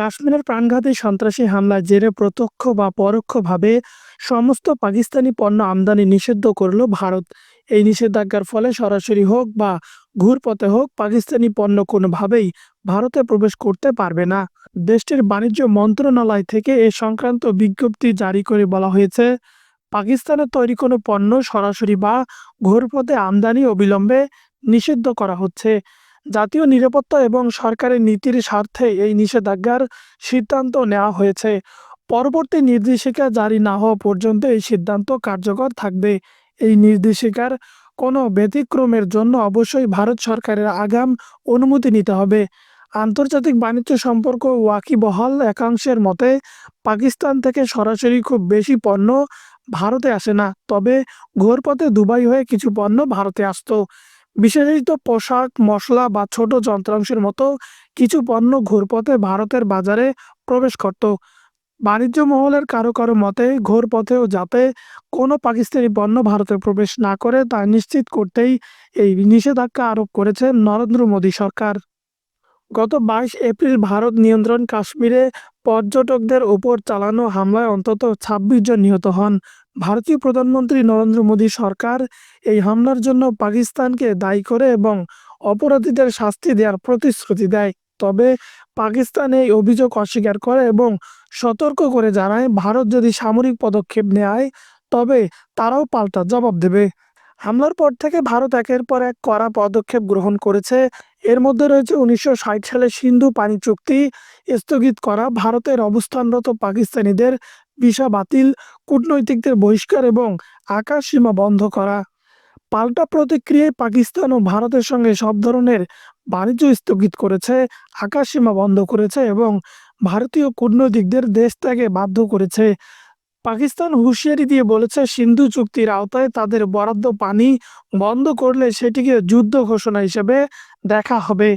কাশ্মীরের প্রাণঘাতী সন্ত্রাসী হামলার জেরে প্রত্যক্ষ বা পরোক্ষভাবে সমস্ত পাকিস্তানি পণ্য আমদানি নিষিদ্ধ করল ভারত। এই নিষেধাজ্ঞার ফলে সরাসরি হোক বা ঘুরপথে হোক, পাকিস্তানি পণ্য কোনোভাবেই ভারতে প্রবেশ করতে পারবে না। দেশটির বাণিজ্য মন্ত্রণালয় থেকে এ সংক্রান্ত বিজ্ঞপ্তি জারি করে বলা হয়েছে পাকিস্তানের তৈরি কোনো পণ্য সরাসরি বা ঘুরপথে আমদানি অবিলম্বে নিষিদ্ধ করা হচ্ছে। জাতীয় নিরাপত্তা এবং সরকারের নীতির স্বার্থে এই নিষেধাজ্ঞার সিদ্ধান্ত নেওয়া হয়েছে। পরবর্তী নির্দেশিকা জারি না হওয়া পর্যন্ত এই সিদ্ধান্ত কার্যকর থাকবে। এই নির্দেশিকার কোনো ব্যতিক্রমের জন্য অবশ্যই ভারত সরকারের আগাম অনুমতি নিতে হবে। আন্তর্জাতিক বাণিজ্য সম্পর্ক ওয়াকিবহাল একাংশের মতে, পাকিস্তান থেকে সরাসরি খুব বেশি পণ্য ভারতে আসে না। তবে ঘোরপথে দুবাই হয়ে কিছু পণ্য ভারতে আসতো। বিশেষিত পোশাক, মশলা বা ছোট যন্ত্রাংশের মতো কিছু পণ্য ঘোরপথে ভারতের বাজারে প্রবেশ করত। বাণিজ্য মহলের কারও কারও মতে, ঘোরপথেও যাতে কোনো পাকিস্তানি পণ্য ভারতে প্রবেশ না করে তা নিশ্চিত করতেই এই নিষেধাজ্ঞা আরোপ করেছে নরেন্দ্র মোদী সরকার। গত বাইশ এপ্রিল ভারত নিয়ন্ত্রণ কাশ্মীরে পর্যটকদের ওপর চালানো হামলায় অন্তত ছাব্বিশ জন নিহত হন। ভারতীয় প্রধানমন্ত্রী নরেন্দ্র মোদী সরকার এই হামলার জন্য পাকিস্তানকে দায়ী করে এবং অপরাধীদের শাস্তি দেওয়ার প্রতিশ্রুতি দেয়। তবে পাকিস্তান এই অভিযোগ অস্বীকার করে এবং সতর্ক করে জানায়, ভারত যদি সামরিক পদক্ষেপ নেয়, তবে তারাও পাল্টা জবাব দেবে। হামলার পর থেকে ভারত একের পর এক কড়া পদক্ষেপ গ্রহণ করেছে। এর মধ্যে রয়েছে উনিশশো ষাট সালে সিন্ধু পানি চুক্তি স্থগিত করা, ভারতের অবস্থানরত পাকিস্তানিদের ভিসা বাতিল, কূটনৈতিকদের বহিষ্কার এবং আকাশ সীমা বন্ধ করা। পাল্টা প্রতিক্রিয়ায় পাকিস্তান ও ভারতের সঙ্গে সব ধরনের বাণিজ্য স্থগিত করেছে, আকাশ সীমা বন্ধ করেছে এবং ভারতীয় কূটনৈতিকদের দেশ ত্যাগে বাধ্য করেছে। পাকিস্তান হুঁশিয়ারি দিয়ে বলেছে, সিন্ধু চুক্তির আওতায় তাদের বরাদ্দ পানি বন্ধ করলে সেটিকে যুদ্ধ ঘোষণা হিসেবে দেখা হবে।